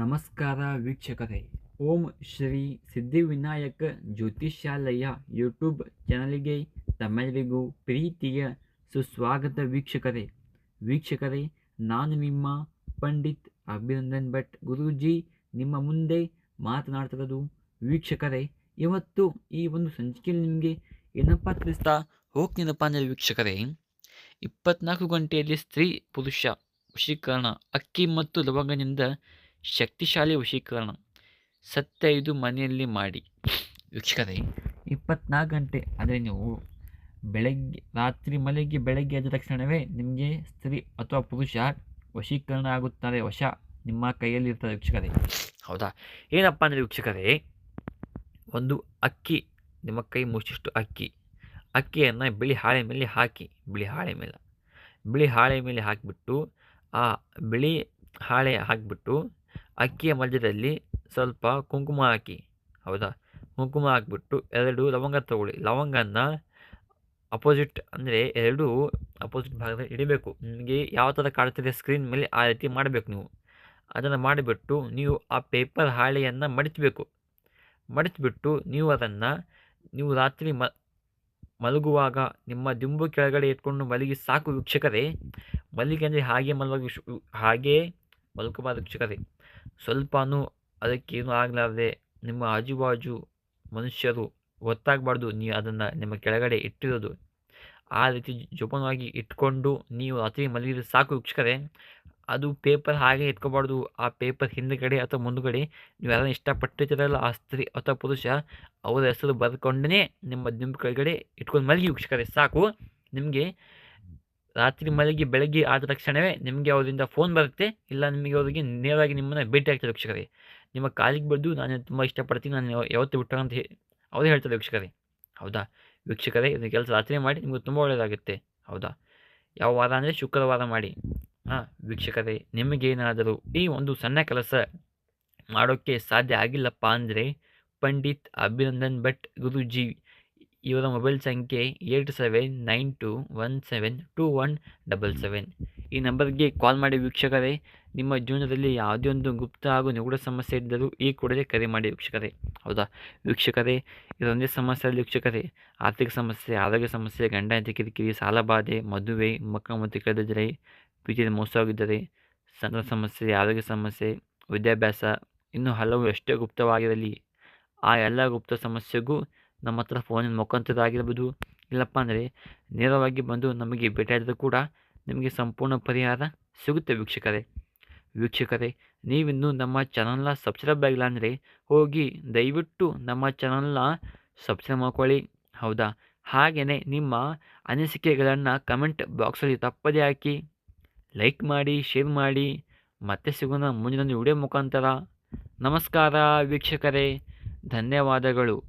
ನಮಸ್ಕಾರ ವೀಕ್ಷಕರೇ. ಓಂ ಶ್ರೀ ಸಿದ್ಧಿವಿನಾಯಕ ಜ್ಯೋತಿಷ್ಯಾಲಯ ಯೂಟ್ಯೂಬ್ ಚಾನಲ್ಗೆ ತಮ್ಮೆಲ್ಲರಿಗೂ ಪ್ರೀತಿಯ ಸುಸ್ವಾಗತ ವೀಕ್ಷಕರೇ. ವೀಕ್ಷಕರೇ, ನಾನು ನಿಮ್ಮ ಪಂಡಿತ್ ಅಭಿನಂದನ್ ಭಟ್ ಗುರೂಜಿ. ನಿಮ್ಮ ಮುಂದೆ ಮಾತನಾಡ್ತಿರೋದು ವೀಕ್ಷಕರೇ, ಇವತ್ತು ಈ ಒಂದು ಸಂಚಿಕೆಯಲ್ಲಿ ನಿಮಗೆ ಏನಪ್ಪ ತಿಳಿಸ್ತಾ ಹೋಗ್ತೀನಪ್ಪ ಅಂದರೆ ವೀಕ್ಷಕರೇ, ಇಪ್ಪತ್ನಾಲ್ಕು ಗಂಟೆಯಲ್ಲಿ ಸ್ತ್ರೀ ಪುರುಷ ವಶೀಕರಣ, ಅಕ್ಕಿ ಮತ್ತು ಲವಂಗನಿಂದ ಶಕ್ತಿಶಾಲಿ ವಶೀಕರಣ. ಸತ್ಯ ಇದು ಮನೆಯಲ್ಲಿ ಮಾಡಿ. ವೀಕ್ಷಕರೇ, ಇಪ್ಪತ್ನಾಲ್ಕು ಗಂಟೆ ಅಂದರೆ ನೀವು ಬೆಳಗ್ಗೆ, ರಾತ್ರಿ ಮಲಗಿ ಬೆಳಗ್ಗೆ ಎದ್ದ ತಕ್ಷಣವೇ ನಿಮಗೆ ಸ್ತ್ರೀ ಅಥವಾ ಪುರುಷ ವಶೀಕರಣ ಆಗುತ್ತಾರೆ. ವಶ ನಿಮ್ಮ ಕೈಯಲ್ಲಿ ಇರ್ತಾರೆ ವೀಕ್ಷಕರೇ. ಹೌದಾ? ಏನಪ್ಪ ಅಂದರೆ ವೀಕ್ಷಕರೇ, ಒಂದು ಅಕ್ಕಿ, ನಿಮ್ಮ ಕೈ ಮುಚ್ಚಿಷ್ಟು ಅಕ್ಕಿ. ಅಕ್ಕಿಯನ್ನು ಬಿಳಿ ಹಾಳೆ ಮೇಲೆ ಹಾಕಿ, ಬಿಳಿ ಹಾಳೆ ಮೇಲೆ, ಬಿಳಿ ಹಾಳೆ ಮೇಲೆ ಹಾಕಿಬಿಟ್ಟು, ಆ ಬಿಳಿ ಹಾಳೆ ಹಾಕಿಬಿಟ್ಟು ಅಕ್ಕಿಯ ಮಧ್ಯದಲ್ಲಿ ಸ್ವಲ್ಪ ಕುಂಕುಮ ಹಾಕಿ. ಹೌದಾ? ಕುಂಕುಮ ಹಾಕಿಬಿಟ್ಟು ಎರಡು ಲವಂಗ ತಗೊಳ್ಳಿ. ಲವಂಗನ ಅಪೋಸಿಟ್ ಅಂದರೆ ಎರಡು ಅಪೋಸಿಟ್ ಭಾಗದಲ್ಲಿ ಇಡಬೇಕು ನಿಮಗೆ ಯಾವ ಥರ ಕಾಡ್ತಿದೆ ಸ್ಕ್ರೀನ್ ಮೇಲೆ ಆ ರೀತಿ ಮಾಡಬೇಕು ನೀವು. ಅದನ್ನು ಮಾಡಿಬಿಟ್ಟು ನೀವು ಆ ಪೇಪರ್ ಹಾಳೆಯನ್ನು ಮಡಚಬೇಕು ಮಡಚಿಬಿಟ್ಟು ನೀವು ಅದನ್ನು ನೀವು ರಾತ್ರಿ ಮ, ಮಲಗುವಾಗ ನಿಮ್ಮ ದಿಂಬು ಕೆಳಗಡೆ ಇಟ್ಕೊಂಡು ಮಲಗಿ ಸಾಕು ವೀಕ್ಷಕರೇ. ಮಲಗಿ ಅಂದರೆ ಹಾಗೆ ಮಲಗಿ ಹಾಗೇ ಮಲ್ಕೋಬಾರ್ದು ವೀಕ್ಷಕರೇ. ಸ್ವಲ್ಪನೂ ಅದಕ್ಕೇನು ಆಗಲಾರದೆ ನಿಮ್ಮ ಆಜುಬಾಜು ಮನುಷ್ಯರು ಗೊತ್ತಾಗಬಾರ್ದು. ನೀವು ಅದನ್ನು ನಿಮ್ಮ ಕೆಳಗಡೆ ಇಟ್ಟಿರೋದು. ಆ ರೀತಿ ಜೋಪಾನವಾಗಿ ಇಟ್ಕೊಂಡು ನೀವು ರಾತ್ರಿ ಮಲಗಿದ್ರೆ ಸಾಕು ವೀಕ್ಷಕರೇ. ಅದು ಪೇಪರ್ ಹಾಗೆ ಇಟ್ಕೋಬಾರ್ದು. ಆ ಪೇಪರ್ ಹಿಂದುಗಡೆ ಅಥವಾ ಮುಂದುಗಡೆ ನೀವು ಯಾರನ್ನ ಇಷ್ಟಪಟ್ಟಿರ್ತೀರಲ್ಲ, ಆ ಸ್ತ್ರೀ ಅಥವಾ ಪುರುಷ, ಅವರ ಹೆಸರು ಬರ್ಕೊಂಡೇ ನಿಮ್ಮ ದಿಂಬು ಕೆಳಗಡೆ ಇಟ್ಕೊಂಡು ಮಲಗಿ ವೀಕ್ಷಕರೇ, ಸಾಕು. ನಿಮಗೆ ರಾತ್ರಿ ಮಲಗಿ ಬೆಳಗ್ಗೆ ಆದ ತಕ್ಷಣವೇ ನಿಮಗೆ ಅವರಿಂದ ಫೋನ್ ಬರುತ್ತೆ. ಇಲ್ಲ ನಿಮಗೆ ಅವರಿಗೆ ನೇರವಾಗಿ ನಿಮ್ಮನ್ನು ಭೇಟಿ ಆಗ್ತಾರೆ ವೀಕ್ಷಕರೇ. ನಿಮ್ಮ ಕಾಲಿಗೆ ಬಿದ್ದು ನಾನು ತುಂಬ ಇಷ್ಟಪಡ್ತೀನಿ, ನಾನು ಯಾವತ್ತೂ ಬಿಟ್ಟು ಅಂತ ಅವರೇ ಹೇಳ್ತಾರೆ ವೀಕ್ಷಕರೇ. ಹೌದಾ? ವೀಕ್ಷಕರೇ, ಇದನ್ನು ಕೆಲಸ ರಾತ್ರಿ ಮಾಡಿ ನಿಮಗೆ ತುಂಬ ಒಳ್ಳೆಯದಾಗುತ್ತೆ ಹೌದಾ? ಯಾವ ವಾರ ಅಂದರೆ ಶುಕ್ರವಾರ ಮಾಡಿ. ಹಾಂ, ವೀಕ್ಷಕರೇ ನಿಮಗೇನಾದರೂ ಈ ಒಂದು ಸಣ್ಣ ಕೆಲಸ ಮಾಡೋಕ್ಕೆ ಸಾಧ್ಯ ಆಗಿಲ್ಲಪ್ಪ ಅಂದರೆ ಪಂಡಿತ್ ಅಭಿನಂದನ್ ಭಟ್ ಗುರೂಜಿ ಇವರ ಮೊಬೈಲ್ ಸಂಖ್ಯೆ eight seven nine two one seven two one double seven. ಈ ನಂಬರ್ಗೆ ಕಾಲ್ ಮಾಡಿ ವೀಕ್ಷಕರೇ ನಿಮ್ಮ ಜೀವನದಲ್ಲಿ ಯಾವುದೇ ಒಂದು ಗುಪ್ತ ಹಾಗೂ ನಿಗೂಢ ಸಮಸ್ಯೆ ಇದ್ದರೂ ಈ ಕೂಡಲೇ ಕರೆ ಮಾಡಿ ವೀಕ್ಷಕರೇ. ಹೌದಾ? ವೀಕ್ಷಕರೇ ಇದೊಂದೇ ಸಮಸ್ಯೆ ಅಲ್ಲ ವೀಕ್ಷಕರೇ ಆರ್ಥಿಕ ಸಮಸ್ಯೆ ಆರೋಗ್ಯ ಸಮಸ್ಯೆ ಗಂಡ ಕಿರಿಕಿರಿ ಸಾಲಬಾಧೆ ಮದುವೆ ಮಕ್ಕಳ ಮತ್ತು ಕಳೆದಿದ್ದರೆ ಪ್ರೀತಿಯಲ್ಲಿ ಮೋಸವಾಗಿದ್ದರೆ ಸಣ್ಣ ಸಮಸ್ಯೆ ಆರೋಗ್ಯ ಸಮಸ್ಯೆ ವಿದ್ಯಾಭ್ಯಾಸ ಇನ್ನೂ ಹಲವು ಎಷ್ಟೇ ಗುಪ್ತವಾಗಿರಲಿ ಆ ಎಲ್ಲ ಗುಪ್ತ ಸಮಸ್ಯೆಗೂ ನಮ್ಮ ಹತ್ರ ಫೋನಿನ ಮುಖಾಂತರ ಆಗಿರ್ಬೋದು ಇಲ್ಲಪ್ಪ ಅಂದರೆ ನೇರವಾಗಿ ಬಂದು ನಮಗೆ ಭೇಟಿಯಾದರೂ ಕೂಡ ನಿಮಗೆ ಸಂಪೂರ್ಣ ಪರಿಹಾರ ಸಿಗುತ್ತೆ ವೀಕ್ಷಕರೇ. ವೀಕ್ಷಕರೇ, ನೀವಿನ್ನೂ ನಮ್ಮ ಚಾನಲ್ನ ಸಬ್ಸ್ಕ್ರೈಬ್ ಆಗಿಲ್ಲ ಅಂದರೆ ಹೋಗಿ ದಯವಿಟ್ಟು ನಮ್ಮ ಚಾನಲ್ನ ಸಬ್ಸ್ಕ್ರೈಬ್ ಮಾಡ್ಕೊಳ್ಳಿ. ಹೌದಾ? ಹಾಗೆಯೇ ನಿಮ್ಮ ಅನಿಸಿಕೆಗಳನ್ನು ಕಮೆಂಟ್ ಬಾಕ್ಸಲ್ಲಿ ತಪ್ಪದೇ ಹಾಕಿ ಲೈಕ್ ಮಾಡಿ ಶೇರ್ ಮಾಡಿ. ಮತ್ತೆ ಸಿಗೋಣ ಮುಂದಿನ ವಿಡಿಯೋ ಮುಖಾಂತರ. ನಮಸ್ಕಾರ ವೀಕ್ಷಕರೇ, ಧನ್ಯವಾದಗಳು.